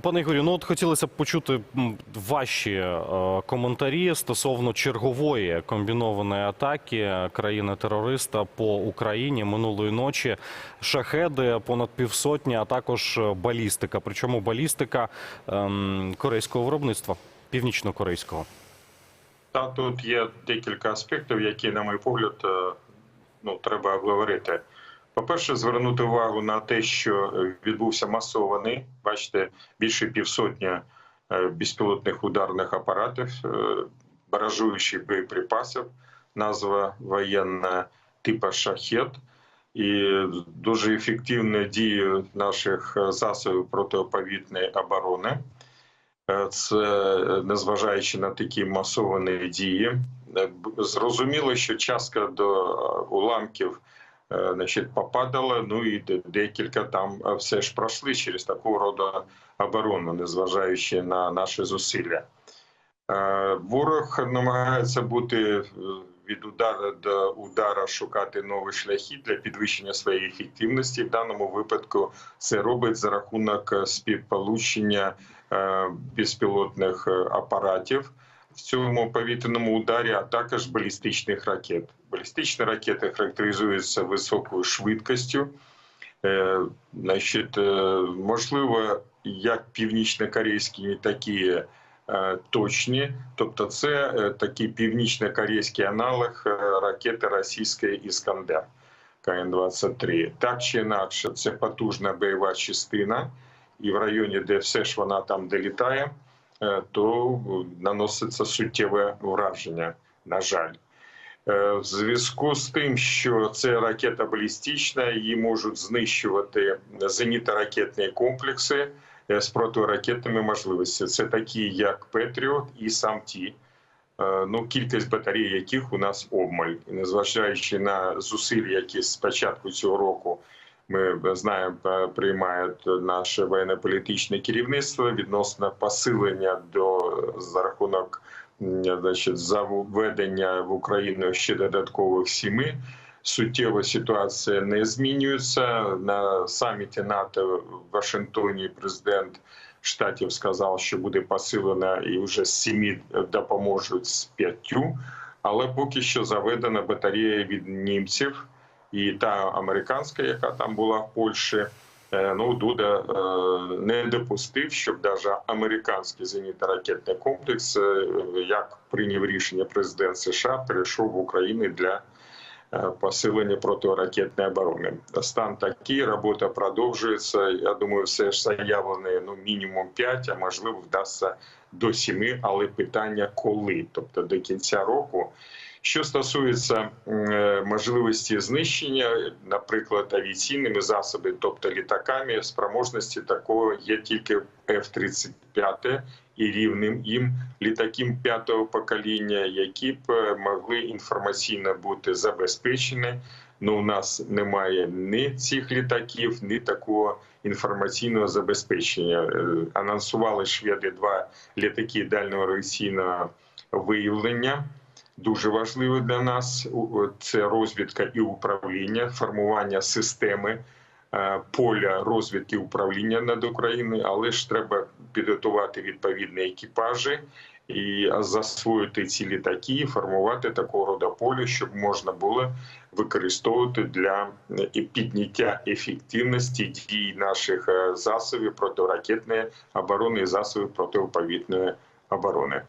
Пане Ігорю, ну от хотілося б почути ваші е, коментарі стосовно чергової комбінованої атаки країни-терориста по Україні минулої ночі. Шахеди понад півсотні, а також балістика. Причому балістика ем, корейського виробництва, північно-корейського. Та тут є декілька аспектів, які, на мій погляд, е, ну треба обговорити. По-перше, звернути увагу на те, що е, відбувся масований, бачите, більше півсотні е, безпілотних ударних апаратів, е, баражуючих боєприпасів, назва воєнна типа шахет. І дуже ефективною дією наших засобів протиповітної оборони. Це незважаючи на такі масовані дії, зрозуміло, що частка до уламків значить, попадала. Ну і декілька там е, все ж пройшли через таку роду оборону, незважаючи на наші зусилля. Е, Ворог намагається бути е, від удара до удара шукати нові шляхи для підвищення своєї ефективності. В даному випадку це робить за рахунок е, співполучення е, безпілотних е, апаратів в цьому повітряному ударі, а також балістичних ракет. Балістичні ракети характеризуються високою швидкістю. Е, Значить, е, можливо, як північно-корейські, такі е, точні, тобто це такий північно-корейський аналог ракети російської Іскандер КН-23. Так чи інакше, це потужна бойова частина, і в районі, де все ж вона там долітає, то наноситься суттєве враження, на жаль. Е, В зв'язку з тим, що це ракета балістична, її можуть знищувати зенітно-ракетні комплекси е, з протиракетними можливостями. Це такі, як Петріот і Самті. Е, Ну, кількість батарей, яких у нас обмаль, незважаючи на зусилля, які з початку цього року ми знаємо, е, приймає наше воєнно-політичне керівництво відносно посилення до за рахунок значить, заведення в Україну ще додаткових сіми. Суттєво ситуація не змінюється на саміті НАТО в Вашингтоні. Президент штатів сказав, що буде посилена і вже з сімі допоможуть з п'ятю, але поки що заведена батарея від німців і та американська, яка там була в Польщі. е, Ну, Дуда е, не допустив, щоб навіть американський зенітно-ракетний комплекс, е, як прийняв рішення президент США, перейшов в Україну для посилення протиракетної оборони. Стан такий, робота продовжується. Я думаю, все ж заявлено ну, мінімум 5, а можливо вдасться до 7, але питання коли, тобто до кінця року. Що стосується е, можливості знищення, наприклад, авіаційними засобами, тобто літаками, спроможності такого є тільки F-35 і рівним їм літаків п'ятого покоління, які б е, могли інформаційно бути забезпечені. Ну, у нас немає ні цих літаків, ні такого інформаційного забезпечення. Е, Анонсували шведи два літаки дальнього реакційного виявлення. Дуже важливо для нас це розвідка і управління, формування системи е, поля розвідки управління над Україною, але ж треба підготувати відповідні екіпажі і засвоїти ці літаки, формувати такого роду поле, щоб можна було використовувати для е, підняття ефективності дій наших е, засобів протиракетної оборони і засобів протиповітної оборони.